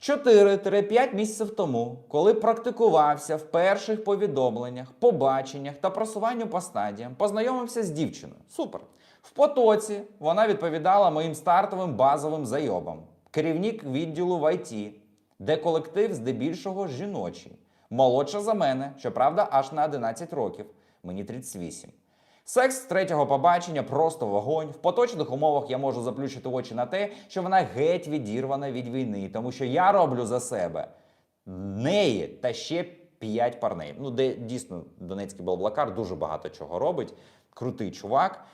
4-5 місяців тому, коли практикувався в перших повідомленнях, побаченнях та просуванню по стадіям, познайомився з дівчиною. Супер. В потоці вона відповідала моїм стартовим базовим зайобам. Керівник відділу в ІТ, де колектив здебільшого жіночий. Молодша за мене, щоправда, аж на 11 років. Мені 38. Секс третього побачення просто вогонь. В поточних умовах я можу заплющити очі на те, що вона геть відірвана від війни, тому що я роблю за себе неї та ще п'ять парней. Ну, де дійсно Донецький Блаблакар дуже багато чого робить. Крутий чувак.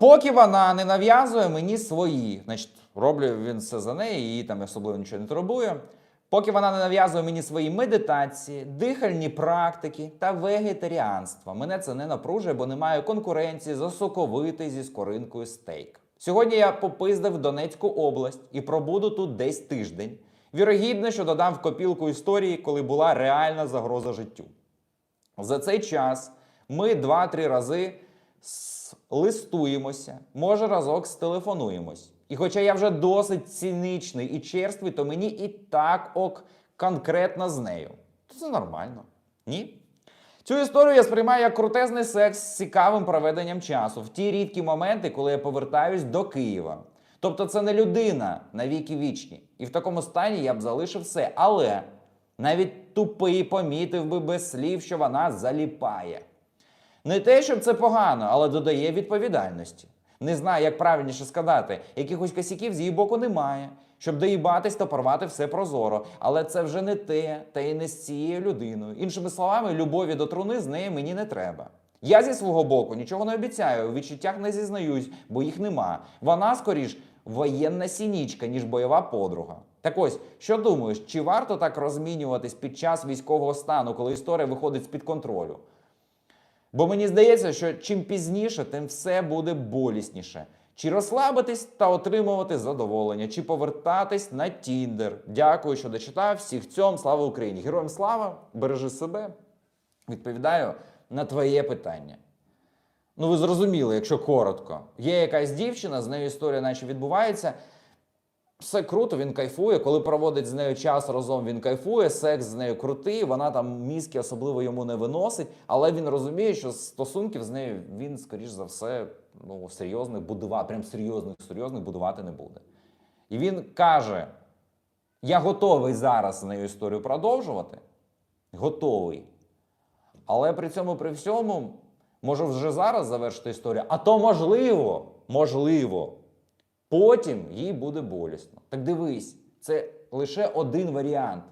Поки вона не нав'язує мені свої, значить, роблю він все за неї, її там особливо нічого не турбує. Поки вона не нав'язує мені свої медитації, дихальні практики та вегетаріанство. Мене це не напружує, бо немає конкуренції за соковитий зі скоринкою стейк. Сьогодні я попиздив Донецьку область і пробуду тут десь тиждень. Вірогідно, що додам в копілку історії, коли була реальна загроза життю. За цей час ми два-три рази листуємося, може разок стелефонуємось. І хоча я вже досить циничний і черствий, то мені і так ок конкретно з нею. То це нормально. Ні? Цю історію я сприймаю як крутезний секс з цікавим проведенням часу в ті рідкі моменти, коли я повертаюсь до Києва. Тобто це не людина на віки вічні. І в такому стані я б залишив все. Але навіть тупий помітив би без слів, що вона заліпає. Не те, щоб це погано, але додає відповідальності. Не знаю, як правильніше сказати, якихось косяків з її боку немає, щоб доїбатись та порвати все прозоро. Але це вже не те, та й не з цією людиною. Іншими словами, любові до труни з нею мені не треба. Я зі свого боку нічого не обіцяю, у відчуттях не зізнаюсь, бо їх нема. Вона скоріш воєнна сінічка, ніж бойова подруга. Так ось, що думаєш, чи варто так розмінюватись під час військового стану, коли історія виходить з-під контролю? Бо мені здається, що чим пізніше, тим все буде болісніше. Чи розслабитись та отримувати задоволення, чи повертатись на Тіндер. Дякую, що дочитав. Всіх цьом, слава Україні! Героям слава! Бережи себе. Відповідаю на твоє питання. Ну, ви зрозуміли, якщо коротко. Є якась дівчина, з нею історія наче відбувається. Все круто, він кайфує. Коли проводить з нею час разом, він кайфує, секс з нею крутий, вона там мізки особливо йому не виносить, але він розуміє, що стосунків з нею він, скоріш за все, ну, серйозних будувати, прям серйозних, серйозних будувати не буде. І він каже: я готовий зараз з нею історію продовжувати. Готовий. Але при цьому, при всьому, можу вже зараз завершити історію, а то можливо, можливо, потім їй буде болісно. Так дивись, це лише один варіант.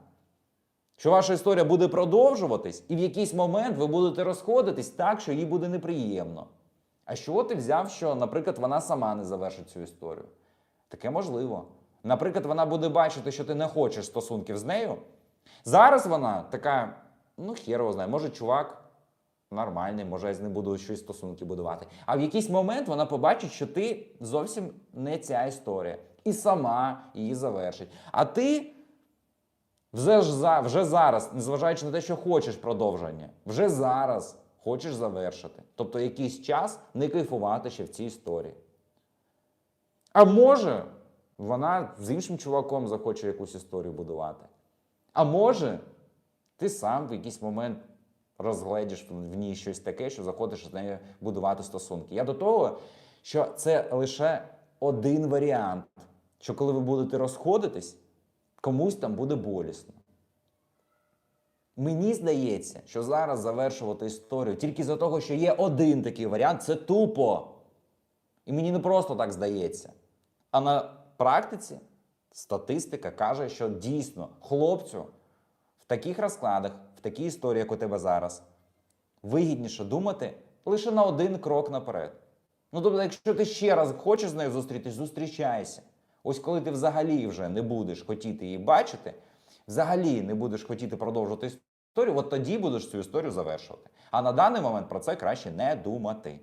Що ваша історія буде продовжуватись, і в якийсь момент ви будете розходитись так, що їй буде неприємно. А що ти взяв, що, наприклад, вона сама не завершить цю історію? Таке можливо. Наприклад, вона буде бачити, що ти не хочеш стосунків з нею. Зараз вона така, ну, хер його знає, може, чувак нормальний, може, я з ним буду щось стосунки будувати. А в якийсь момент вона побачить, що ти зовсім не ця історія. І сама її завершить. А ти вже, ж вже зараз, незважаючи на те, що хочеш продовження, вже зараз хочеш завершити. Тобто якийсь час не кайфувати ще в цій історії. А може, вона з іншим чуваком захоче якусь історію будувати. А може, ти сам в якийсь момент розгледіш в ній щось таке, що захочеш з нею будувати стосунки. Я до того, що це лише один варіант, що коли ви будете розходитись, комусь там буде болісно. Мені здається, що зараз завершувати історію тільки за того, що є один такий варіант, це тупо. І мені не просто так здається. А на практиці статистика каже, що дійсно хлопцю в таких розкладах, в такій історії, як у тебе зараз, вигідніше думати лише на один крок наперед. Ну, тобто, якщо ти ще раз хочеш з нею зустрітись, зустрічайся. Ось коли ти взагалі вже не будеш хотіти її бачити, взагалі не будеш хотіти продовжувати історію, от тоді будеш цю історію завершувати. А на даний момент про це краще не думати.